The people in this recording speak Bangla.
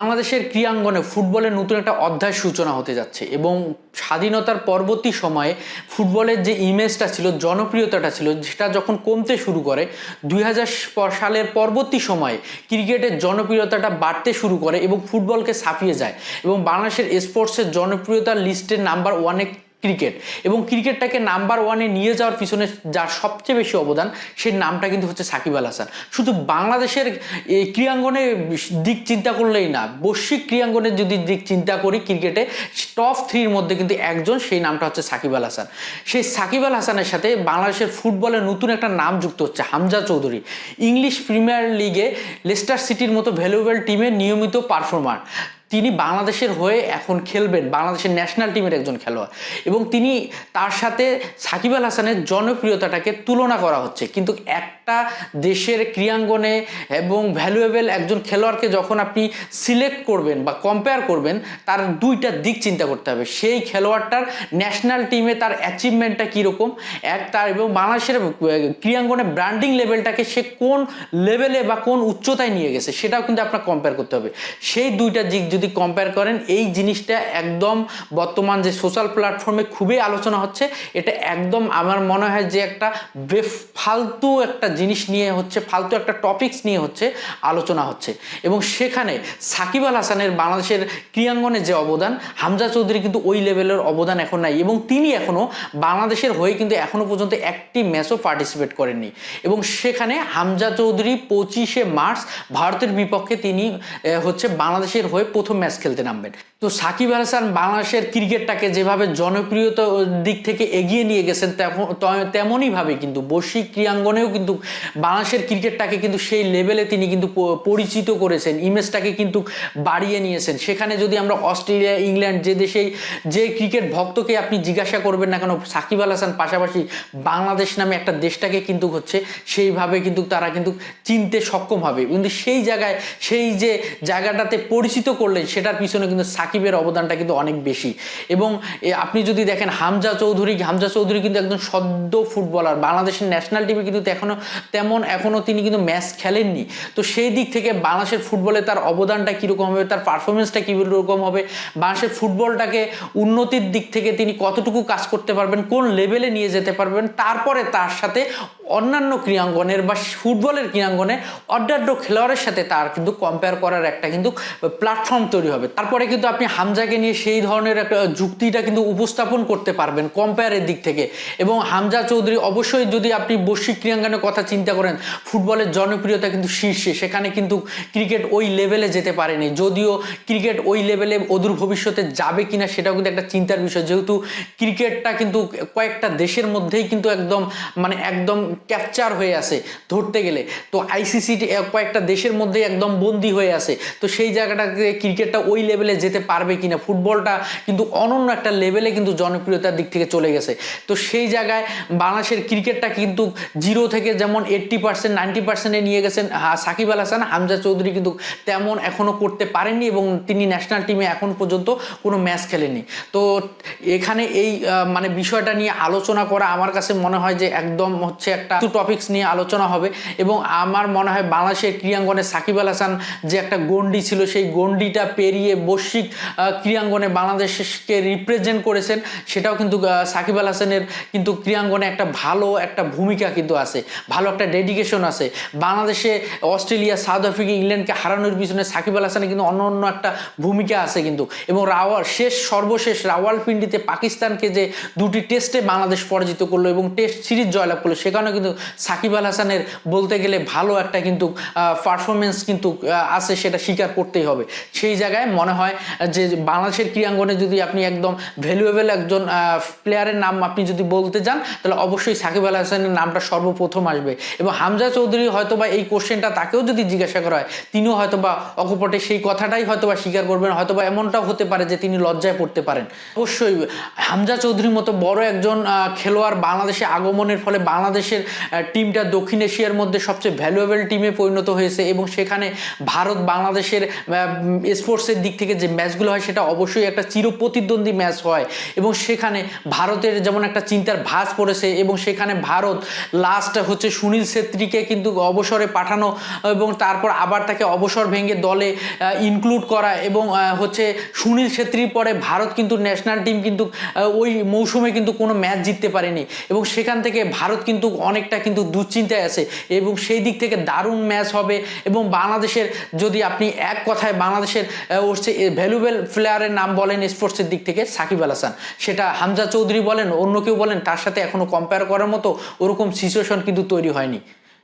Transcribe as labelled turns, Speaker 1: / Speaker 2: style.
Speaker 1: বাংলাদেশের ক্রীড়াঙ্গনে ফুটবলের নতুন একটা অধ্যায় সূচনা হতে যাচ্ছে এবং স্বাধীনতার পরবর্তী সময়ে ফুটবলের যে ইমেজটা ছিল, জনপ্রিয়তাটা ছিল, সেটা যখন কমতে শুরু করে, দুই হাজার সালের পরবর্তী সময়ে ক্রিকেটের জনপ্রিয়তাটা বাড়তে শুরু করে এবং ফুটবলকে ছাপিয়ে যায় এবং বাংলাদেশের স্পোর্টসের জনপ্রিয়তার লিস্টের নাম্বার ওয়ানে ক্রিকেট। এবং ক্রিকেটটাকে নাম্বার ওয়ানে নিয়ে যাওয়ার পিছনে যার সবচেয়ে বেশি অবদান, সেই নামটা কিন্তু হচ্ছে সাকিব আল হাসান। শুধু বাংলাদেশের ক্রীড়াঙ্গনে দিক চিন্তা করলেই না, বৈশ্বিক ক্রীড়াঙ্গনের যদি দিক চিন্তা করি ক্রিকেটে টপ থ্রির মধ্যে কিন্তু একজন, সেই নামটা হচ্ছে সাকিব আল হাসান। সেই সাকিব আল হাসানের সাথে বাংলাদেশের ফুটবলে নতুন একটা নাম যুক্ত হচ্ছে হামজা চৌধুরী। ইংলিশ প্রিমিয়ার লিগে লেস্টার সিটির মতো ভ্যালুয়েবল টিমের নিয়মিত পারফর্মার তিনি বাংলাদেশের হয়ে এখন খেলবেন বাংলাদেশের ন্যাশনাল টিমের একজন খেলোয়াড়। এবং তিনি তার সাথে সাকিব আল হাসানের জনপ্রিয়তাটাকে তুলনা করা হচ্ছে। কিন্তু একটা দেশের ক্রীড়াঙ্গনে এবং ভ্যালুয়েবল একজন খেলোয়াড়কে যখন আপনি সিলেক্ট করবেন বা কম্পেয়ার করবেন তার দুইটা দিক চিন্তা করতে হবে। সেই খেলোয়াড়টার ন্যাশনাল টিমে তার অ্যাচিভমেন্টটা কীরকম? এক তার এবং বাংলাদেশের আহ, ক্রীড়াঙ্গনে ব্র্যান্ডিং লেভেলটাকে সে কোন লেভেলে বা কোন উচ্চতায় নিয়ে গেছে সেটাও কিন্তু আপনার কম্পেয়ার করতে হবে। সেই দুইটা দিক যদি কম্পেয়ার করেন, এই জিনিসটা একদম বর্তমান যে সোশ্যাল প্ল্যাটফর্মে খুবই আলোচনা হচ্ছে, এটা একদম আমার মনে হয় যে একটা ফালতু একটা জিনিস নিয়ে হচ্ছে, ফালতু একটা টপিকস নিয়ে হচ্ছে আলোচনা হচ্ছে। এবং সেখানে সাকিব আল হাসানের বাংলাদেশের ক্রীড়াঙ্গনে যে অবদান, হামজা চৌধুরী কিন্তু ওই লেভেলের অবদান এখন নাই এবং তিনি এখনও বাংলাদেশের হয়ে কিন্তু এখনও পর্যন্ত একটি ম্যাচও পার্টিসিপেট করেননি। এবং সেখানে হামজা চৌধুরী পঁচিশে মার্চ ভারতের বিপক্ষে তিনি হচ্ছে বাংলাদেশের হয়ে প্রথম ম্যাচ খেলতে নামবেন। তো সাকিব আল হাসান বাংলাদেশের ক্রিকেটটাকে যেভাবে জনপ্রিয়তা দিক থেকে এগিয়ে নিয়ে গেছেন তেমনইভাবে কিন্তু বৈশ্বিক ক্রীড়াঙ্গনেও কিন্তু বাংলাদেশের ক্রিকেটটাকে কিন্তু সেই লেভেলে তিনি কিন্তু পরিচিত করেছেন, ইমেজটাকে কিন্তু বাড়িয়ে নিয়েছেন। সেখানে যদি আমরা অস্ট্রেলিয়া, ইংল্যান্ড যে দেশেই যে ক্রিকেট ভক্তকে আপনি জিজ্ঞাসা করবেন না কেন, সাকিব আল হাসান পাশাপাশি বাংলাদেশ নামে একটা দেশটাকে কিন্তু হচ্ছে সেইভাবে কিন্তু তারা কিন্তু চিনতে সক্ষম হবে। কিন্তু সেই জায়গায়, সেই যে জায়গাটাতে পরিচিত করলেন, সেটার পিছনে কিন্তু সাকিবের অবদানটা কিন্তু অনেক বেশি। এবং আপনি যদি দেখেন হামজা চৌধুরী হামজা চৌধুরী কিন্তু একজন সদ্য ফুটবলার। বাংলাদেশের ন্যাশনাল টিমে কিন্তু এখনও তেমন এখনও তিনি কিন্তু ম্যাচ খেলেননি। তো সেই দিক থেকে বাংলাদেশের ফুটবলে তার অবদানটা কীরকম হবে, তার পারফরমেন্সটা কীরকম হবে, বাংলাদেশের ফুটবলটাকে উন্নতির দিক থেকে তিনি কতটুকু কাজ করতে পারবেন, কোন লেভেলে নিয়ে যেতে পারবেন, তারপরে তার সাথে অন্যান্য ক্রীড়াঙ্গনের বা ফুটবলের ক্রীড়াঙ্গনে অন্যান্য খেলোয়াড়ের সাথে তার কিন্তু কম্পেয়ার করার একটা কিন্তু প্ল্যাটফর্ম তৈরি হবে। তারপরে কিন্তু আপনি হামজাকে নিয়ে সেই ধরনের একটা যুক্তিটা কিন্তু উপস্থাপন করতে পারবেন কম্পেয়ারের দিক থেকে। এবং হামজা চৌধুরী অবশ্যই যদি আপনি বৈশ্বিক ক্রীড়াঙ্গনের কথা চিন্তা করেন, ফুটবলের জনপ্রিয়তা কিন্তু শীর্ষে। সেখানে কিন্তু ক্রিকেট ওই লেভেলে যেতে পারেনি। যদিও ক্রিকেট ওই লেভেলে অদূর ভবিষ্যতে যাবে কিনা সেটাও কিন্তু একটা চিন্তার বিষয়। যেহেতু ক্রিকেটটা কিন্তু কয়েকটা দেশের মধ্যেই কিন্তু একদম মানে একদম ক্যাপচার হয়ে আছে ধরতে গেলে। তো আইসিসি কয়েকটা দেশের মধ্যে একদম বন্দি হয়ে আছে। তো সেই জায়গাটাতে ক্রিকেটটা ওই লেভেলে যেতে পারবে কিনা, ফুটবলটা কিন্তু অনন্য একটা লেভেলে কিন্তু জনপ্রিয়তার দিক থেকে চলে গেছে। তো সেই জায়গায় বাংলাদেশের ক্রিকেটটা কিন্তু জিরো থেকে যেমন এইট্টি পার্সেন্ট নাইনটি পার্সেন্টে নিয়ে গেছেন সাকিব আল হাসান, হামজা চৌধুরী কিন্তু তেমন এখনও করতে পারেননি এবং তিনি ন্যাশনাল টিমে এখন পর্যন্ত কোনো ম্যাচ খেলেননি। তো এখানে এই মানে বিষয়টা নিয়ে আলোচনা করা আমার কাছে মনে হয় যে একদম হচ্ছে একটা টপিক্স নিয়ে আলোচনা হবে। এবং আমার মনে হয় বাংলাদেশের ক্রীড়াঙ্গনে সাকিব আল হাসান যে একটা গন্ডি ছিল, সেই গন্ডিটা পেরিয়ে বৈশ্বিক ক্রীড়াঙ্গনে বাংলাদেশকে রিপ্রেজেন্ট করেছেন, সেটাও কিন্তু সাকিব আল হাসানের কিন্তু ক্রীড়াঙ্গনে একটা ভালো একটা ভূমিকা কিন্তু আছে, ভালো একটা ডেডিকেশন আছে। বাংলাদেশে অস্ট্রেলিয়া, সাউথ আফ্রিকা, ইংল্যান্ডকে হারানোর পিছনে সাকিব আল হাসানের কিন্তু অন্য অন্য একটা ভূমিকা আছে কিন্তু। এবং রাওয়াল শেষ, সর্বশেষ রাওয়ালপিন্ডিতে পাকিস্তানকে যে দুটি টেস্টে বাংলাদেশ পরাজিত করল এবং টেস্ট সিরিজ জয়লাভ করল, সেখানেও কিন্তু সাকিব আল হাসানের বলতে গেলে ভালো একটা কিন্তু পারফরমেন্স কিন্তু আছে সেটা স্বীকার করতেই হবে। সেই জায়গায় মনে হয় যে বাংলাদেশের ক্রীড়াঙ্গনে যদি আপনি একদম ভ্যালুয়েবল একজন প্লেয়ারের নাম আপনি যদি বলতে যান, তাহলে অবশ্যই সাকিব আল হাসানের নামটা সর্বপ্রথম আসবে। এবং হামজা চৌধুরী হয়তো বা এই কোশ্চেনটা তাকেও যদি জিজ্ঞাসা করা হয়, তিনিও হয়তো বা অকপটে সেই কথাটাই হয়তো বা স্বীকার করবেন হয়তো বা এমনটাও হতে পারে যে তিনি লজ্জায় পড়তে পারেন। অবশ্যই হামজা চৌধুরীর মতো বড় একজন খেলোয়াড় বাংলাদেশে আগমনের ফলে বাংলাদেশের টিমটা দক্ষিণ এশিয়ার মধ্যে সবচেয়ে ভ্যালুয়েবল টিমে পরিণত হয়েছে এবং সেখানে ভারত বাংলাদেশের স্পোর্টসের দিক থেকে যে ম্যাচগুলো হয় সেটা অবশ্যই একটা চিরপ্রতিদ্বন্দ্বী ম্যাচ হয় এবং সেখানে ভারতের যেমন একটা চিন্তার ভাঁজ পড়েছে এবং সেখানে ভারত লাস্ট হচ্ছে সুনীল ছেত্রীকে কিন্তু অবসরে পাঠানো এবং তারপর আবার তাকে অবসর ভেঙে দলে ইনক্লুড করা এবং হচ্ছে সুনীল ছেত্রীর পরে ভারত কিন্তু ন্যাশনাল টিম কিন্তু ওই মৌসুমে কিন্তু কোনো ম্যাচ জিততে পারেনি। এবং সেখান থেকে ভারত কিন্তু অনেকটা কিন্তু দুশ্চিন্তায় আছে। এবং সেই দিক থেকে দারুণ ম্যাচ হবে। এবং বাংলাদেশের, যদি আপনি এক কথায় বাংলাদেশের হচ্ছে ভ্যালুবেল প্লেয়ারের নাম বলেন স্পোর্টসের দিক থেকে, সাকিব আল হাসান। সেটা হামজা চৌধুরী বলেন, অন্য কেউ বলেন, তার সাথে এখনও কম্পেয়ার করার মতো ওরকম সিচুয়েশন কিন্তু তৈরি হয়নি।